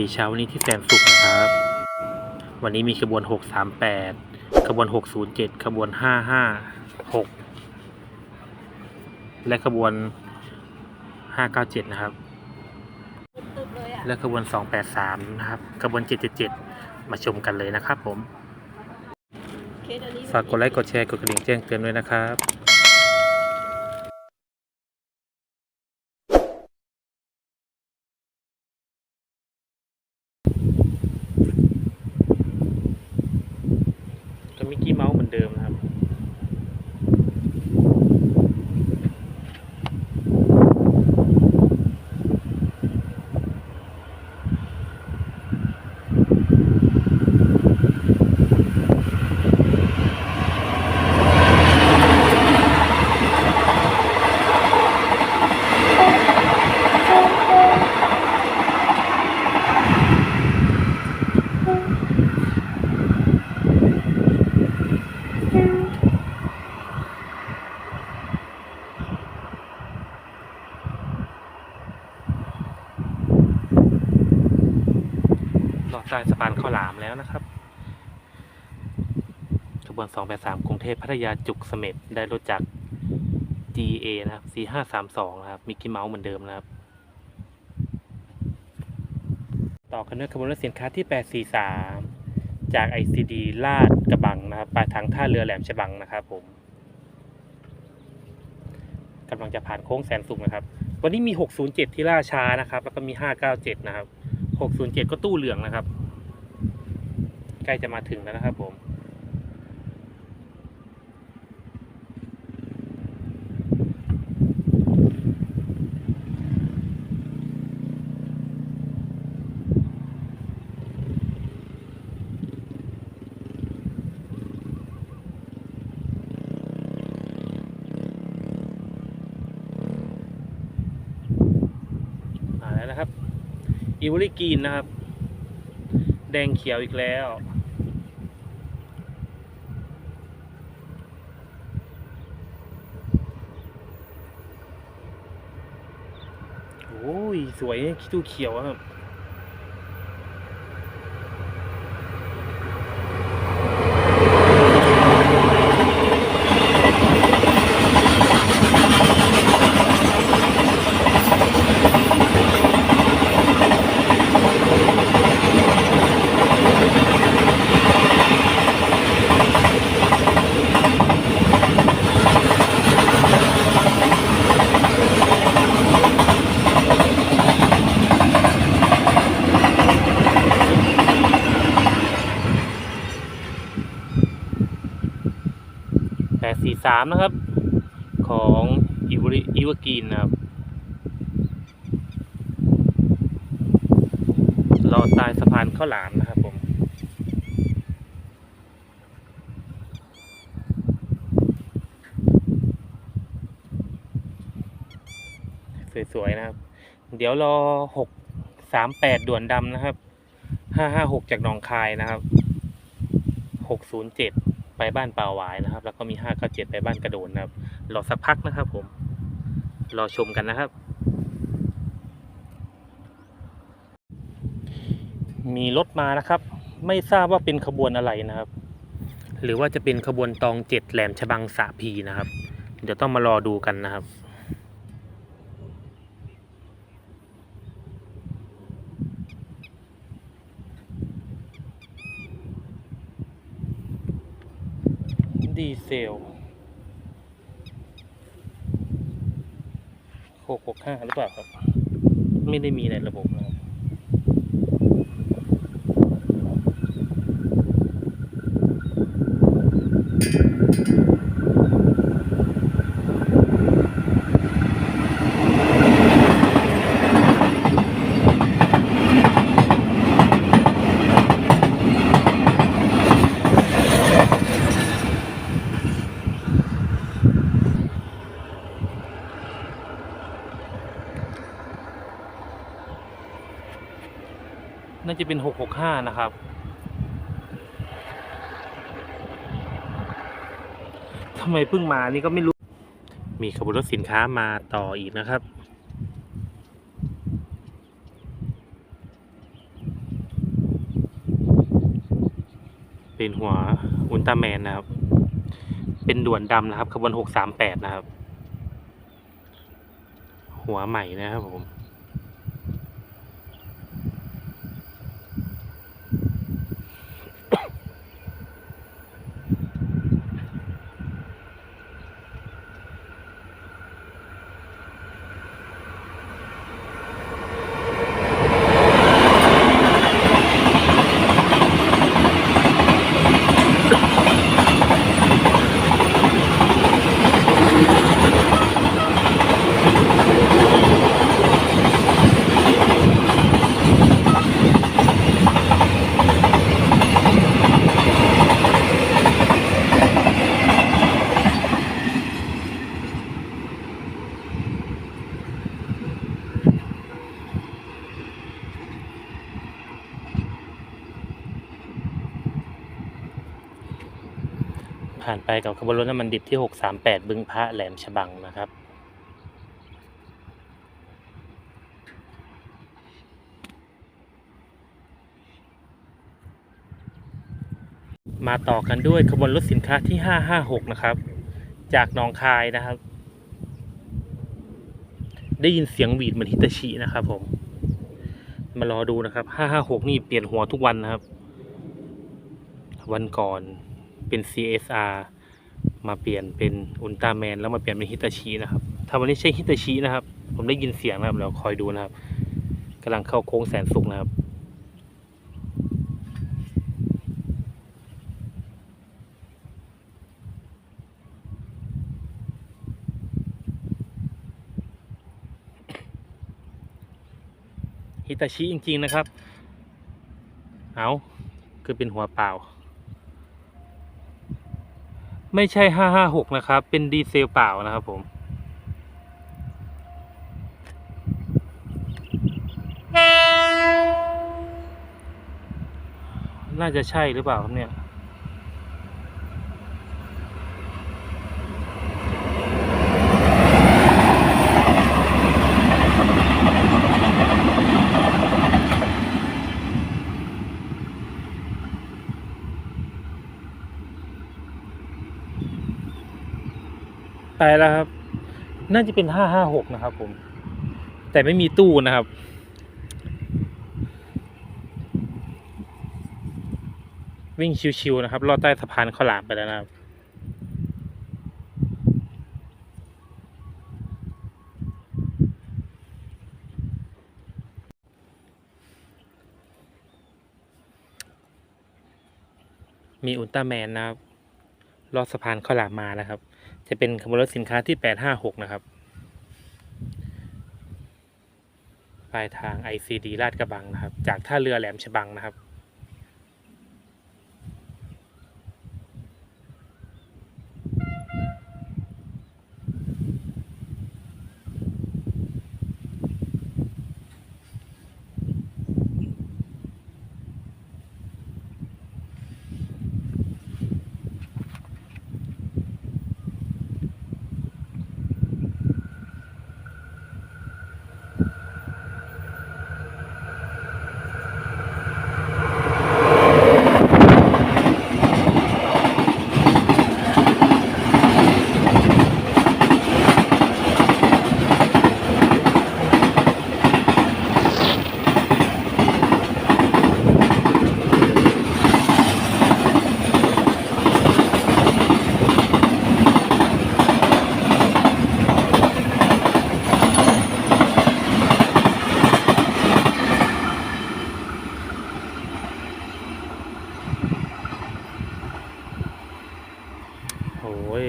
ดีเช้าวันนี้ที่แสนสุขนะครับ วันนี้มีขบวน 638 ขบวน 607 ขบวน 556 และขบวน 597 นะครับตึบเลยอะและขบวน 283 นะครับ ขบวน 777 มาชมกันเลยนะครับผมเคสอันนี้ฝากกดไลค์ กดแชร์ กดกระดิ่งแจ้งเตือนด้วยนะครับ ก็มิกกี้เมาส์เหมือนเดิมนะครับ หลอด ใต้สะพานข้าวหลามแล้วนะครับขบวน283กรุงเทพพัทยาจุกเสม็ดได้รถจาก GA นะครับ4532นะครับมิกกี้เมาส์เหมือนเดิมนะครับ ต่อกันด้วยขบวนรถสินค้าที่ 843 จาก ICD ลาดกระบังนะครับปลายทางท่าเรือแหลมฉบังนะครับผมกำลังจะผ่านโค้งแสนสุขนะครับ วันนี้มี 607 ที่ล่าช้านะครับ แล้วก็มี 597 นะครับ 607 ก็ตู้เหลืองนะครับ ใกล้จะมาถึงแล้วนะครับผมมาแล้วนะครับ อิวริกีนนะครับ แดงเขียวอีกแล้ว โอ้ย สวยคิดดูเขียวอะครับามนะครับ ของอิวริอิวกีนนะครับรอใตายสะพานข้าวหลามนะครับผมสวยๆนะครับ เดี๋ยวรอหกสามแปดด่วนดำนะครับห้าห้าหกจากหนองคายนะครับหกศูนย์เจ็ด ไปบ้านป่าหวายนะครับ แล้วก็มีห้าเก้าเจ็ดไปบ้านกระโดนนะครับ รอสักพักนะครับผม รอชมกันนะครับ มีรถมานะครับ ไม่ทราบว่าเป็นขบวนอะไรนะครับ หรือว่าจะเป็นขบวนตองเจ็ดแหลมฉบังสะพีนะครับ เดี๋ยวต้องมารอดูกันนะครับ ดี เซลหกหกห้าหรือเปล่าครับ ไม่ได้มีในระบบนะ จะเป็น 665 นะครับ ทำไมเพิ่งมานี่ก็ไม่รู้ มีขบวนรถสินค้ามาต่ออีกนะครับ เป็นหัวอุลตร้าแมนนะครับ เป็นด่วนดำนะครับขบวน 638 นะครับ หัวใหม่นะครับผม ผ่านไปกับขบวนรถน้ำมันดิบที่ 638 บึงพระแหลมฉบังนะครับ มาต่อกันด้วยขบวนรถสินค้าที่ 556 นะครับ จากหนองคายนะครับ ได้ยินเสียงหวีดเหมือนฮิตาชินะครับผม มารอดูนะครับ 556 นี่เปลี่ยนหัวทุกวันนะครับ วันก่อน เป็น CSR มาเปลี่ยนเป็นอุลตร้าแมนแล้วมาเปลี่ยนเป็นฮิตาชินะครับถ้าวันนี้ใช่ฮิตาชินะครับ ผมได้ยินเสียงนะครับเราคอยดูนะครับกำลังเข้าโค้งแสนสุขนะครับฮิตาชิจริง ๆ นะครับ เอาคือเป็นหัวเปล่า ไม่ใช่ 556 นะครับ เป็นดีเซลเปล่านะครับผม น่าจะใช่หรือเปล่าครับเนี่ย ไปแล้วครับ น่าจะเป็น556นะครับ ผม แต่ไม่มีตู้นะครับ วิ่งชิวๆนะครับลอดใต้สะพานข้าวหลามไปแล้วนะครับมีอุลตร้าแมนนะครับลอดสะพานข้าวหลามมานะครับ จะเป็นขบวนรถสินค้าที่ 856 นะครับ ปลายทาง ICD ลาดกระบังนะครับ จากท่าเรือแหลมฉบังนะครับ โอ้ย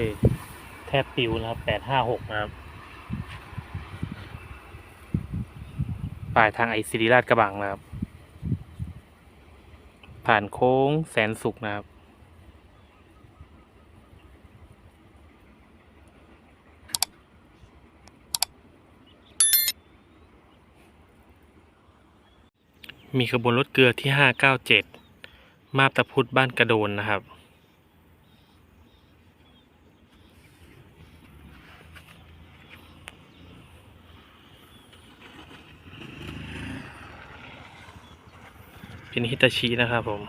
แทบปิว นะครับ856นะครับปลายทางไอซีดีลาดกระบังนะครับ ผ่านโค้งแสนสุขนะครับ มีขบวนรถเกลือที่ 597 มาบตาพุธบ้านกระโดนนะครับ เป็นฮิตาชินะครับผม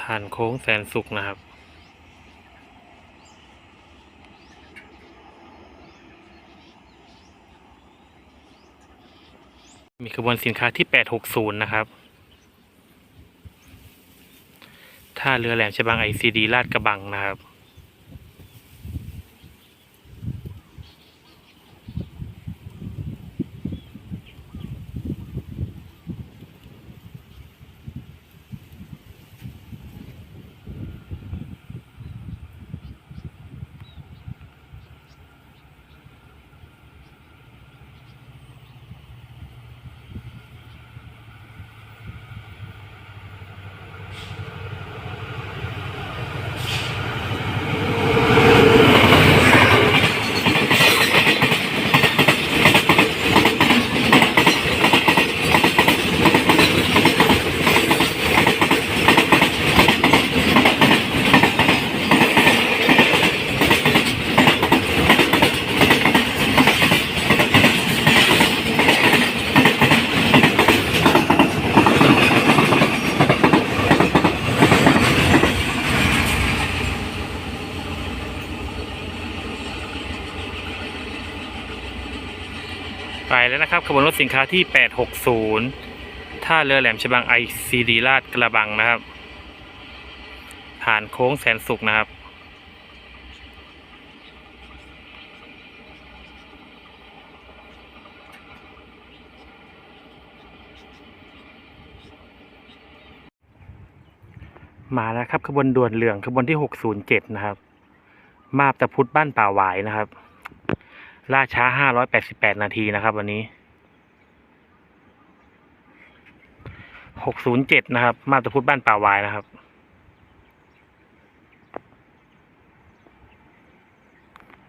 ผ่านโค้งแสนสุขนะครับ มีขบวนสินค้าที่ 860 นะครับท่าเรือแหลมฉบังไอซีดีลาดกระบังนะครับ ไปแล้วนะครับขบวนรถสินค้าที่ 860 ท่าเรือแหลมฉบังไอซีดีลาดกระบังนะครับ ผ่านโค้งแสนสุขนะครับ มาแล้วครับขบวนด่วนเหลืองขบวนที่ 607 นะครับ มาบตะพุทธบ้านป่าหวายนะครับ ล่าช้า588นาทีนะครับ วันนี้607นะครับ มาตะพุธบ้านป่าวายนะครับ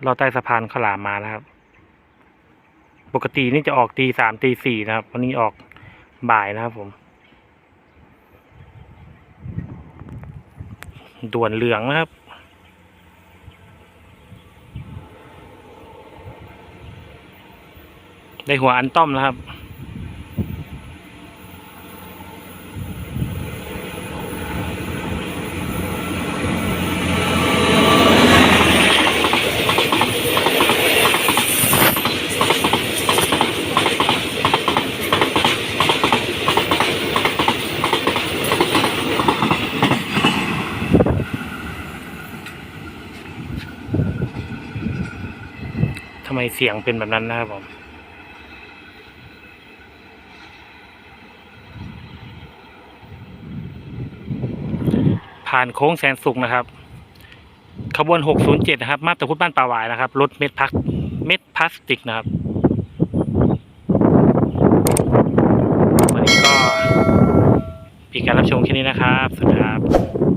เราใต้สะพานขาวหลามมานะครับ ปกตินี่จะออกตีสามตีสี่นะครับ วันนี้ออกบ่ายนะครับผม ด่วนเหลืองนะครับ ได้หัวอันต้อมแล้วครับ ทำไมเสียงเป็นแบบนั้นนะครับผม ผ่านโค้งแสนสุขนะครับ ขบวน 607 นะครับ มาตรพุทธบ้านป่าหวายนะครับ รถเม็ดพักเม็ดพลาสติกนะครับ วันนี้ก็ปีการรับชมแค่นี้นะครับ สวัสดีครับ